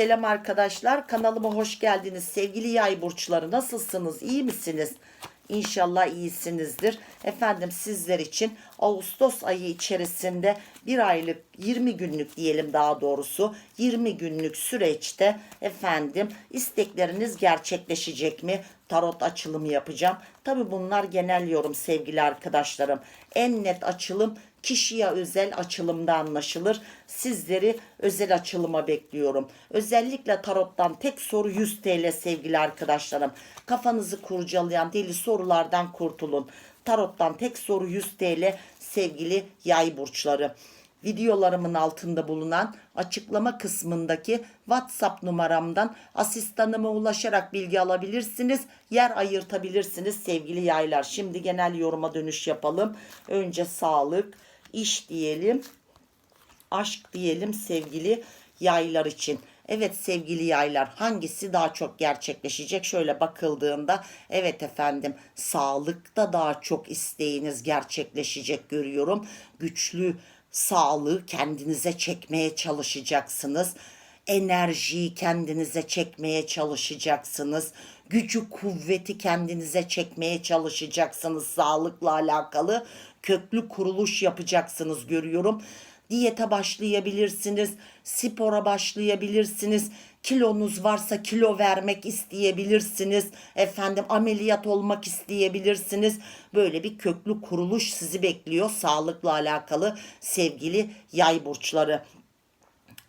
Selam arkadaşlar. Kanalıma hoş geldiniz. Sevgili yay burçları nasılsınız? İyi misiniz? İnşallah iyisinizdir. Efendim sizler için Ağustos ayı içerisinde bir aylık 20 günlük diyelim daha doğrusu 20 günlük süreçte efendim istekleriniz gerçekleşecek mi? Tarot açılımı yapacağım. Tabi bunlar genel yorum sevgili arkadaşlarım. En net açılım kişiye özel açılımda anlaşılır. Sizleri özel açılıma bekliyorum. Özellikle tarottan tek soru 100 TL sevgili arkadaşlarım. Kafanızı kurcalayan deli sorulardan kurtulun. Tarottan tek soru 100 TL sevgili yay burçları videolarımın altında bulunan açıklama kısmındaki WhatsApp numaramdan asistanıma ulaşarak bilgi alabilirsiniz. Yer ayırtabilirsiniz sevgili yaylar. Şimdi genel yoruma dönüş yapalım. Önce sağlık, iş diyelim, aşk diyelim sevgili yaylar için. Evet sevgili yaylar hangisi daha çok gerçekleşecek? Şöyle bakıldığında evet efendim sağlıkta daha çok isteğiniz gerçekleşecek görüyorum. Güçlü sağlığı kendinize çekmeye çalışacaksınız. Enerjiyi kendinize çekmeye çalışacaksınız. Gücü, kuvveti kendinize çekmeye çalışacaksınız sağlıkla alakalı. Köklü kuruluş yapacaksınız görüyorum diyete başlayabilirsiniz, spora başlayabilirsiniz. Kilonuz varsa kilo vermek isteyebilirsiniz. Efendim ameliyat olmak isteyebilirsiniz. Böyle bir köklü kuruluş sizi bekliyor sağlıkla alakalı sevgili yay burçları.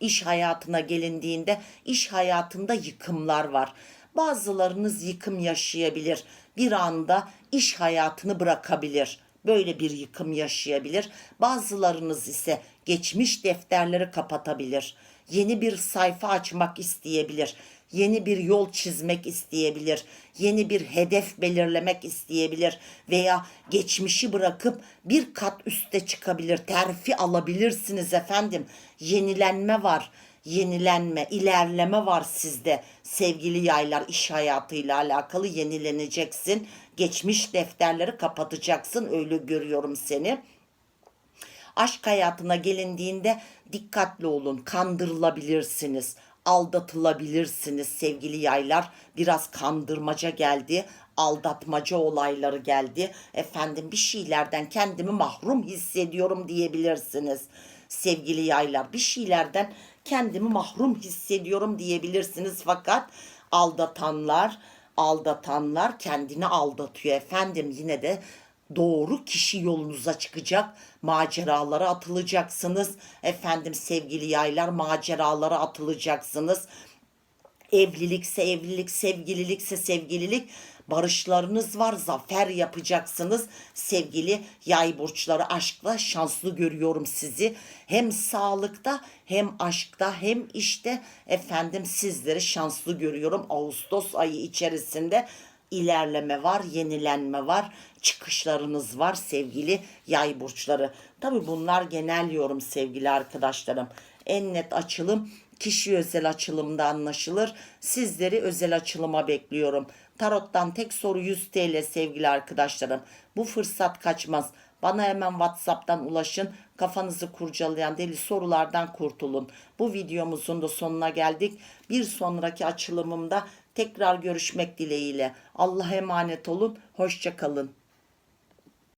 İş hayatına gelindiğinde iş hayatında yıkımlar var. Bazılarınız yıkım yaşayabilir. Bir anda iş hayatını bırakabilir böyle bir yıkım yaşayabilir. Bazılarınız ise geçmiş defterleri kapatabilir. Yeni bir sayfa açmak isteyebilir. Yeni bir yol çizmek isteyebilir. Yeni bir hedef belirlemek isteyebilir veya geçmişi bırakıp bir kat üste çıkabilir. Terfi alabilirsiniz efendim. Yenilenme var yenilenme, ilerleme var sizde. Sevgili yaylar iş hayatıyla alakalı yenileneceksin. Geçmiş defterleri kapatacaksın. Öyle görüyorum seni. Aşk hayatına gelindiğinde dikkatli olun. Kandırılabilirsiniz. Aldatılabilirsiniz sevgili yaylar. Biraz kandırmaca geldi. Aldatmaca olayları geldi. Efendim bir şeylerden kendimi mahrum hissediyorum diyebilirsiniz. Sevgili yaylar bir şeylerden kendimi mahrum hissediyorum diyebilirsiniz. Fakat aldatanlar aldatanlar kendini aldatıyor efendim. Yine de doğru kişi yolunuza çıkacak. Maceralara atılacaksınız. Efendim sevgili yaylar maceralara atılacaksınız. Evlilikse evlilik, sevgililikse sevgililik barışlarınız var, zafer yapacaksınız. Sevgili yay burçları aşkla şanslı görüyorum sizi. Hem sağlıkta hem aşkta hem işte efendim sizleri şanslı görüyorum. Ağustos ayı içerisinde ilerleme var, yenilenme var, çıkışlarınız var sevgili yay burçları. Tabi bunlar genel yorum sevgili arkadaşlarım. En net açılım kişi özel açılımda anlaşılır. Sizleri özel açılıma bekliyorum. Tarot'tan tek soru 100 TL sevgili arkadaşlarım. Bu fırsat kaçmaz. Bana hemen WhatsApp'tan ulaşın. Kafanızı kurcalayan deli sorulardan kurtulun. Bu videomuzun da sonuna geldik. Bir sonraki açılımımda tekrar görüşmek dileğiyle. Allah'a emanet olun. Hoşçakalın.